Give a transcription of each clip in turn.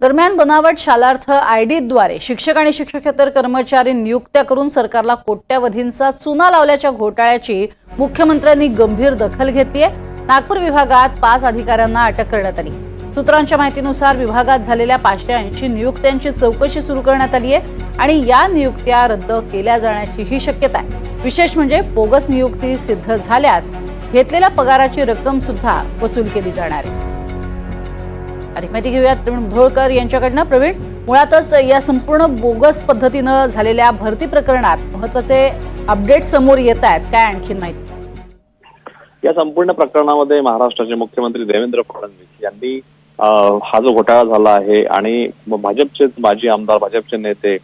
दरम्यान बनावट शालार्थ आयडीद्वारे शिक्षक आणि शिक्षकेतर कर्मचारी नियुक्त्या करून सरकारला कोट्यावधींचा चुना लावल्याच्या घोटाळ्याची मुख्यमंत्र्यांनी गंभीर दखल घेतली आहे. नागपूर विभागात पाच अधिकाऱ्यांना अटक करण्यात आली. सूत्रांच्या माहितीनुसार विभागात झालेल्या पाचशे ऐंशी नियुक्त्यांची चौकशी सुरू करण्यात आली आहे आणि या नियुक्त्या रद्द केल्या जाण्याची ही शक्यता आहे. विशेष म्हणजे बोगस नियुक्ती सिद्ध झाल्यास घेतलेल्या पगाराची रक्कम सुद्धा वसूल केली जाणार आहे. अधिक माहिती घेऊयात. प्रवीण मुधोळकर यांच्याकडनं. प्रवीण मुळातच या संपूर्ण बोगस पद्धतीनं झालेल्या भरती प्रकरणात महत्त्वाचे अपडेट समोर येत आहेत. काय आणखीन माहिती? या संपूर्ण प्रकरणामध्ये महाराष्ट्राचे मुख्यमंत्री देवेंद्र फडणवीस यांनी हा जो घोटाळा झाला आहे आणि भाजपचे माजी आमदार भाजपचे नेते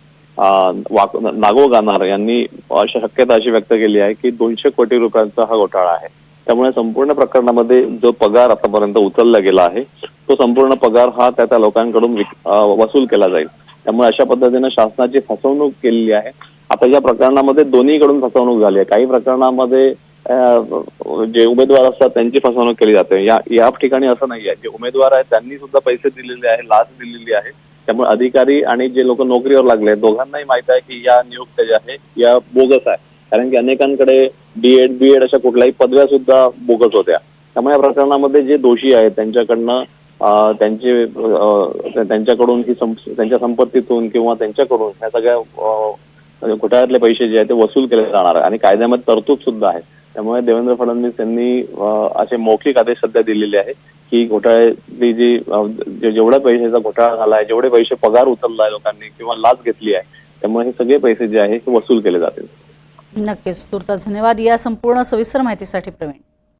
वाक- नागो गानार यांनी अशा शक्यता अशी व्यक्त केली आहे की दोनशे कोटी रुपयांचा हा घोटाळा आहे. त्यामुळे संपूर्ण प्रकरणामध्ये जो पगार आतापर्यंत उचलला गेला आहे तो संपूर्ण पगार हा त्या त्या लोकांकडून वसूल केला जाईल. त्यामुळे अशा पद्धतीने शासनाची फसवणूक केलेली आहे. आता या प्रकरणामध्ये दोन्हीकडून फसवणूक झाली आहे. काही प्रकरणामध्ये जे उमेदवार असतात त्यांची फसवणूक केली जाते. या या ठिकाणी असं नाही आहे. जे उमेदवार आहेत त्यांनी सुद्धा पैसे दिलेले आहे लाच दिलेली आहे. त्यामुळे अधिकारी आणि जे लोक नोकरीवर लागले आहेत, दोघांनाही माहीत आहे की या नियुक्त्या ज्या आहे या बोगस आहे कारण की अनेकांकडे डीएड बीएड अशा कुठल्याही पदव्या सुद्धा बोगस होत्या. त्यामुळे या प्रकरणामध्ये जे दोषी आहेत त्यांच्याकडनं त्यांचे त्यांच्याकडून ही त्यांच्या संपत्तीतून किंवा त्यांच्याकडून ह्या सगळ्या म्हणजे घोटाळ्यातले पैसे जे आहेत ते वसूल केले जाणार आणि कायद्यामध्ये तरतूद सुद्धा आहे. त्यामुळे देवेंद्र फडणवीस यांनी असे मौखिक आदेश सध्या दिलेले आहे की घोटाळ्यातली जी जे- जेवढ्या पैशाचा घोटाळा झाला आहे जेवढे पैसे पगार उचलला आहे लोकांनी किंवा लाच घेतली आहे त्यामुळे हे सगळे पैसे जे आहे ते वसूल केले जातील. नक्कीच. तुर्तास धन्यवाद. या संपूर्ण सविस्तर माहितीसाठी प्रवीण.